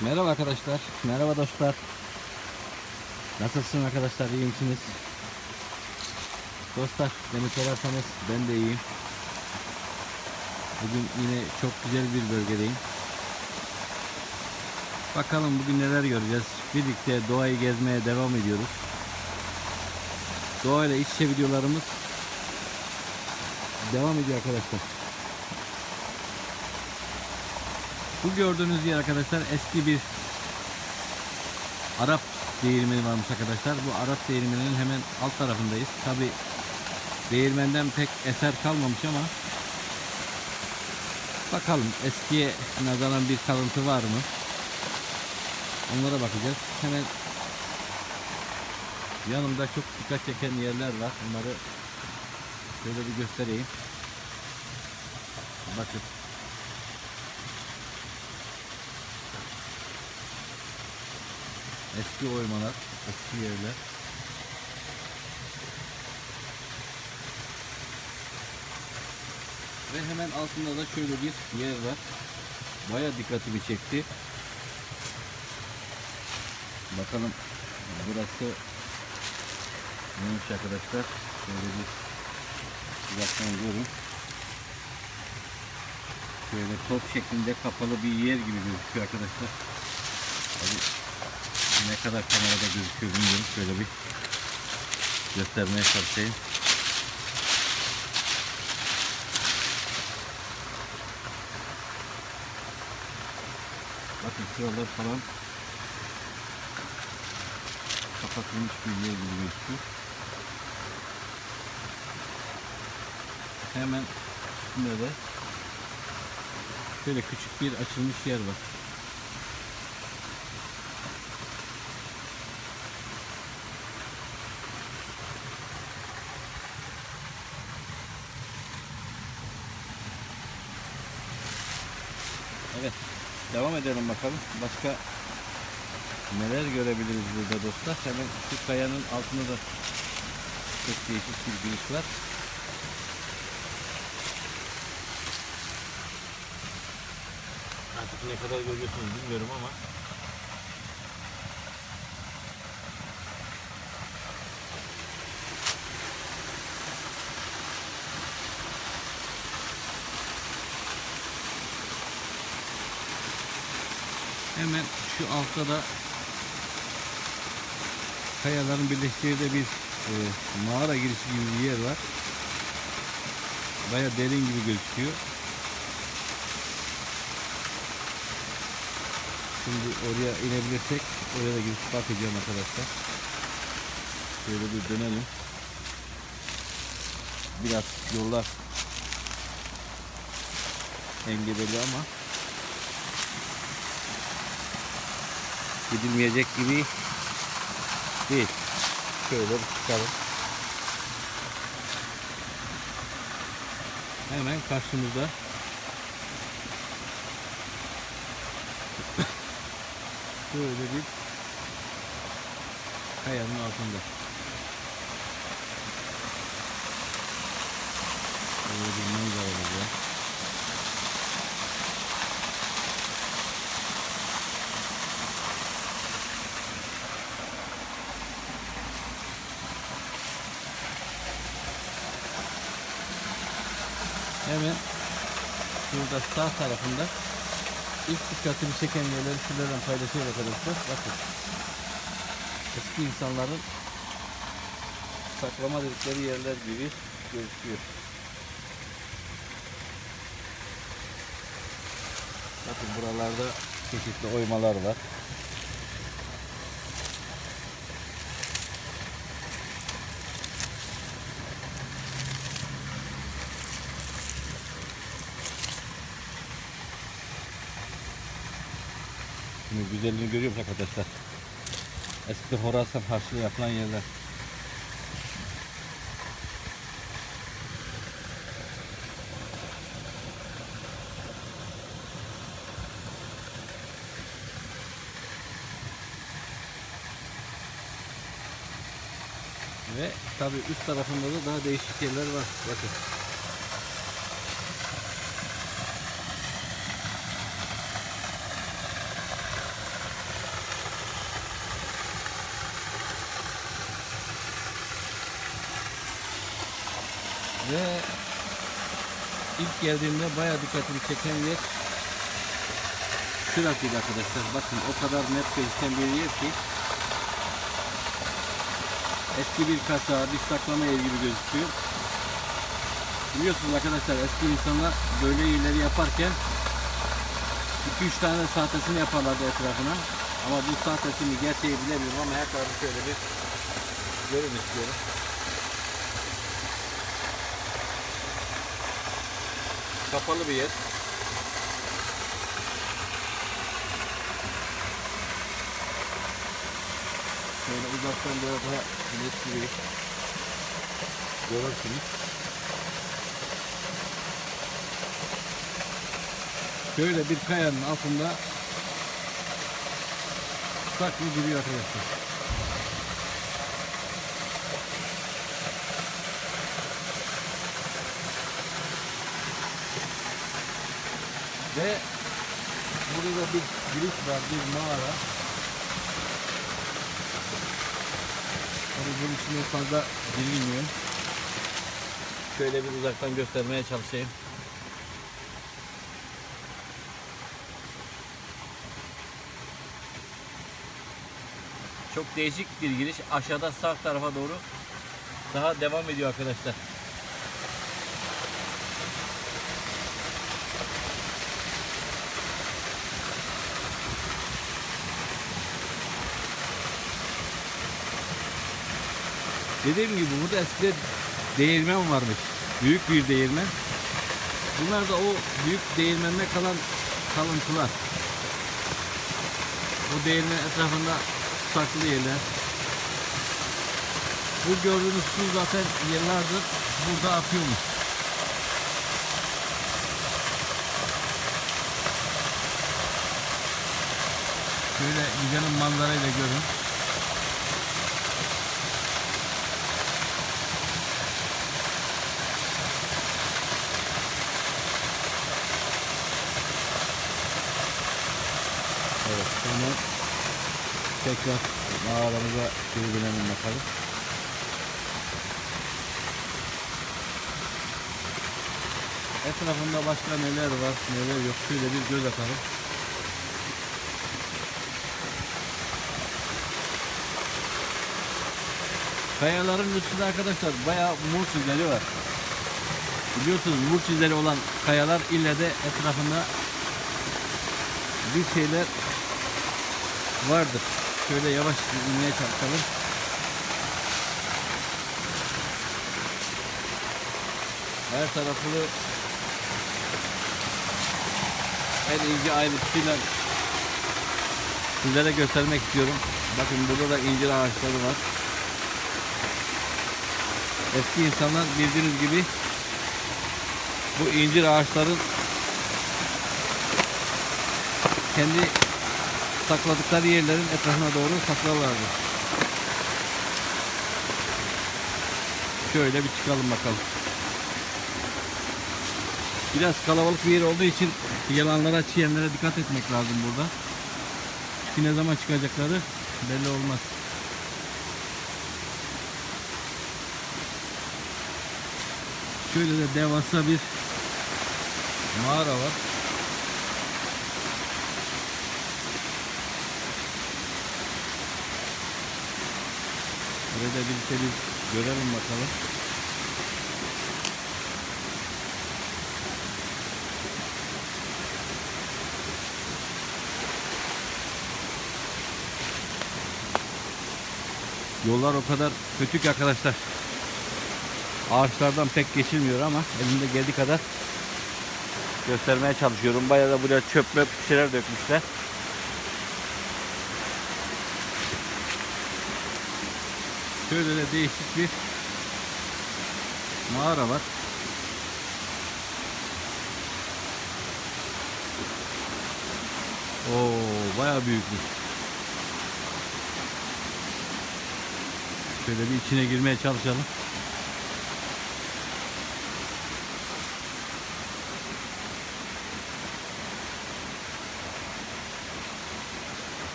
Merhaba arkadaşlar. Merhaba dostlar. Nasılsın arkadaşlar? İyi misiniz? Dostlar beni sorarsanız ben de iyiyim. Bugün yine çok güzel bir bölgedeyim. Bakalım bugün neler göreceğiz. Birlikte doğayı gezmeye devam ediyoruz. Doğayla iç içe videolarımız devam ediyor arkadaşlar. Bu gördüğünüz yer arkadaşlar eski bir Arap değirmeni varmış arkadaşlar. Bu Arap değirmeninin hemen alt tarafındayız. Tabi değirmenden pek eser kalmamış ama bakalım eskiye nazaran bir kalıntı var mı? Onlara bakacağız. Hemen yanımda çok dikkat çeken yerler var. Onları şöyle bir göstereyim. Bakın. Eski oymalar, eski yerler. Ve hemen altında da şöyle bir yer var. Baya dikkatimi çekti. Bakalım burası neymiş arkadaşlar. Şöyle bir uzaktan görün. Şöyle top şeklinde kapalı bir yer gibi gözüküyor arkadaşlar. Tabii ne kadar kamerada gözüküyor bilmiyorum. Şöyle bir göstermeye çalışayım. Bakın şuralar falan kapatılmış bir yer gibi gözüküyor. Hemen üstünde de şöyle küçük bir açılmış yer var. Evet. Devam edelim bakalım. Başka neler görebiliriz burada dostlar. Hemen şu kayanın altında da çok değişik bir giriş var. Artık ne kadar görüyorsunuz bilmiyorum ama hemen şu altta da kayaların birleştiği de bir e, mağara girişi gibi bir yer var. Baya derin gibi gözüküyor. Şimdi oraya inebilirsek oraya da girip bakacağım arkadaşlar. Şöyle bir dönelim. Biraz yollar engebeli ama gidilmeyecek gibi değil. Şöyle bir çıkalım. Hemen karşımızda böyle bir kayanın altında. Böyle bir manzara var ya. Hemen şurada sağ tarafında ilk dikkatimi çeken yerleri şuradan paylaşıyor arkadaşlar. Bakın. Eski insanların saklama dedikleri yerler gibi gözüküyor. Bakın buralarda çeşitli oymalar var. Şimdi güzelliğini görüyor arkadaşlar? Eski Horasan harçlığı yapılan yerler. Ve tabi üst tarafında da daha değişik yerler var. Bakın. Ve ilk geldiğimde bayağı dikkatimi çeken yer şurasıydı arkadaşlar. Bakın o kadar net gözüken bir yer ki eski bir kasa, bir saklama yeri gibi gözüküyor. Biliyorsunuz arkadaşlar eski insanlar böyle yerleri yaparken 2-3 tane sahtesini yaparlardı etrafına. Ama bu sahtesini gerçeği bilemiyorum ama her tarafı şöyle bir görün istiyorum. Kapalı bir yer. Şöyle uzaktan biraz daha net gibi görürsünüz. Şöyle bir kayanın altında saklı duruyor arkadaşlar. Ve burada bir giriş var, bir mağara. Tabii bunun içinde fazla girilmiyor. Şöyle bir uzaktan göstermeye çalışayım. Çok değişik bir giriş. Aşağıda sağ tarafa doğru daha devam ediyor arkadaşlar. Dediğim gibi burada eskiden değirmen varmış. Büyük bir değirmen. Bunlar da o büyük değirmende kalan kalıntılar. Bu değirmen etrafında saklı yerler. Bu gördüğünüz su zaten yıllardır burada akıyormuş. Şöyle güzelim manzarayı da görün. Tekrar mağaramıza geri dönelim bakalım. Etrafında başka neler var, neler yok. Şöyle bir göz atalım. Kayaların üstünde arkadaşlar bayağı mur çizleri var. Biliyorsunuz mur çizleri olan kayalar ille de etrafında bir şeyler vardır. Şöyle yavaş inmeye çalışalım. Her tarafını en ince ayrıntısıyla sizlere göstermek istiyorum. Bakın burada da incir ağaçları var. Eski insanlar bildiğiniz gibi bu incir ağaçların kendi sakladıkları yerlerin etrafına doğru saklarlardı. Şöyle bir çıkalım bakalım. Biraz kalabalık bir yer olduğu için yılanlara, çiyenlere dikkat etmek lazım burada. Çünkü ne zaman çıkacakları belli olmaz. Şöyle de devasa bir mağara var. Birlikte bir görelim bakalım. Yollar o kadar kötü ki arkadaşlar. Ağaçlardan pek geçilmiyor ama elimde geldiği kadar göstermeye çalışıyorum. Bayağı da buraya çöp möp şeyler dökmüşler. Şöyle de değişik bir mağara var. Oo, bayağı büyükmüş. Şöyle bir içine girmeye çalışalım.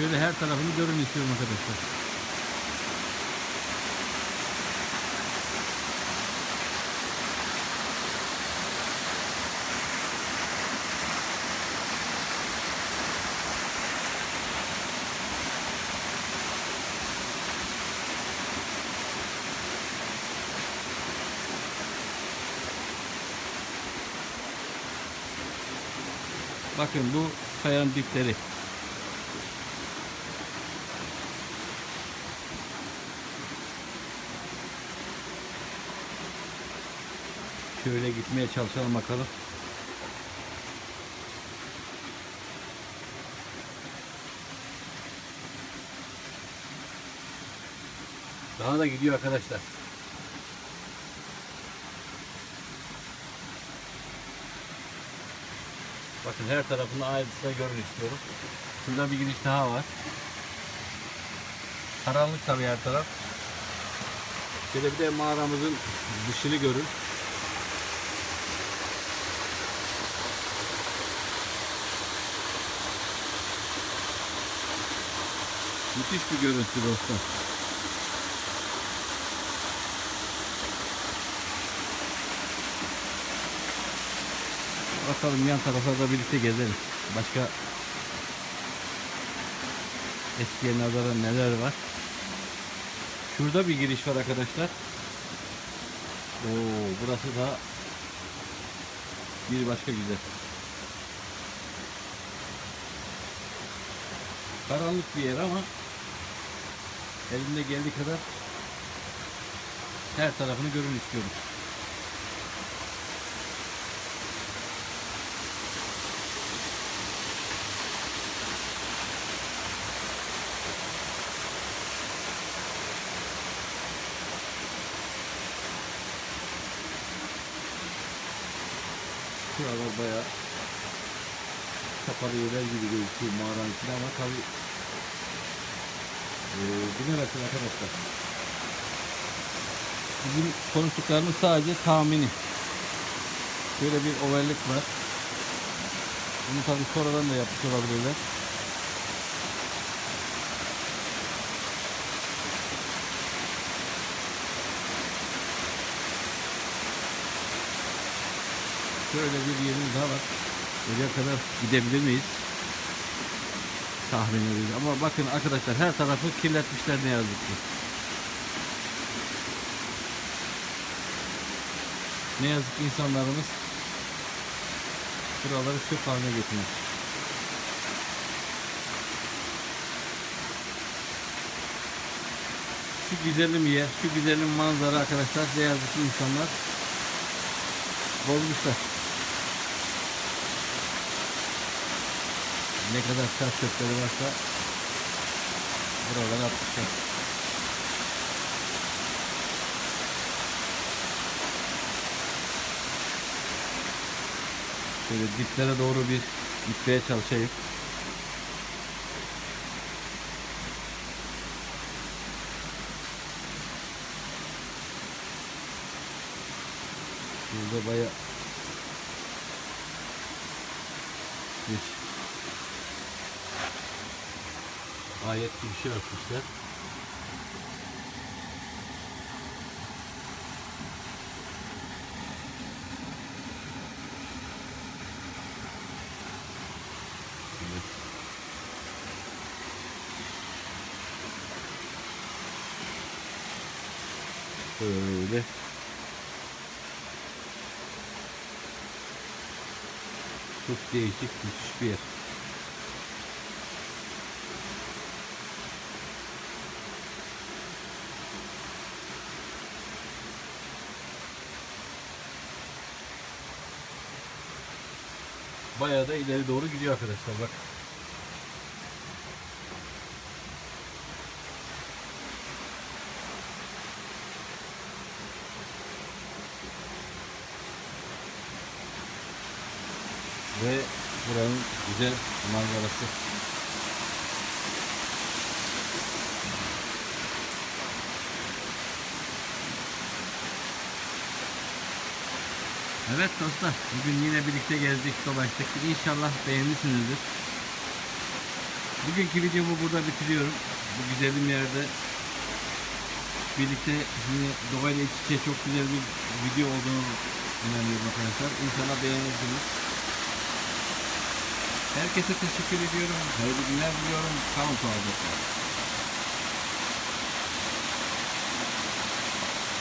Şöyle her tarafını görün istiyorum arkadaşlar. Bakın bu kayan dipleri. Şöyle gitmeye çalışalım bakalım. Daha da gidiyor arkadaşlar. Bakın her tarafını ayrıntıda görün istiyorum. Şurada bir giriş daha var. Karanlık tabii her taraf. Şöyle bir de mağaramızın dışını görün. Müthiş bir görüntü dostlar. Bakalım yan tarafa da birlikte gezelim. Başka eskiye nazaran neler var? Şurada bir giriş var arkadaşlar. Oo, burası da bir başka güzel. Karanlık bir yer ama elimde geldiği kadar her tarafını görün istiyorum. Şuralar bayağı kapalı yerler gibi gözüküyor mağaranın içinde ama tabi ee, bu ne bakın arkadaşlar bizim konuştuklarımız sadece tahmini şöyle bir ovellik var bunu tabi sonradan da yapmış olabilirler Şöyle bir yerimiz daha var. Oraya kadar gidebilir miyiz? Tahmin ediyoruz. Ama bakın arkadaşlar her tarafı kirletmişler ne yazık ki. Ne yazık ki insanlarımız buraları çöp haline getirmiş. Şu güzelim yer, şu güzelim manzara arkadaşlar ne yazık ki insanlar bozmuşlar. Ne kadar taş çöpleri varsa buralara atmışlar. Şöyle diplere doğru bir gitmeye çalışayım. Burada baya bir ayet gibi bir şey örtmüşler. Böyle çok değişik müthiş bir yer. Bayağı da ileri doğru gidiyor arkadaşlar bak. Ve buranın güzel manzarası. Evet dostlar, bugün yine birlikte gezdik, dolaştık. İnşallah beğenmişsinizdir. Bugünkü videomu burada bitiriyorum. Bu güzelim yerde birlikte yine doğayla iç içe çok güzel bir video olduğunu inanıyorum arkadaşlar. İnşallah beğenirsiniz. Herkese teşekkür ediyorum. Hayırlı günler diliyorum. Kalın sağlıcakla.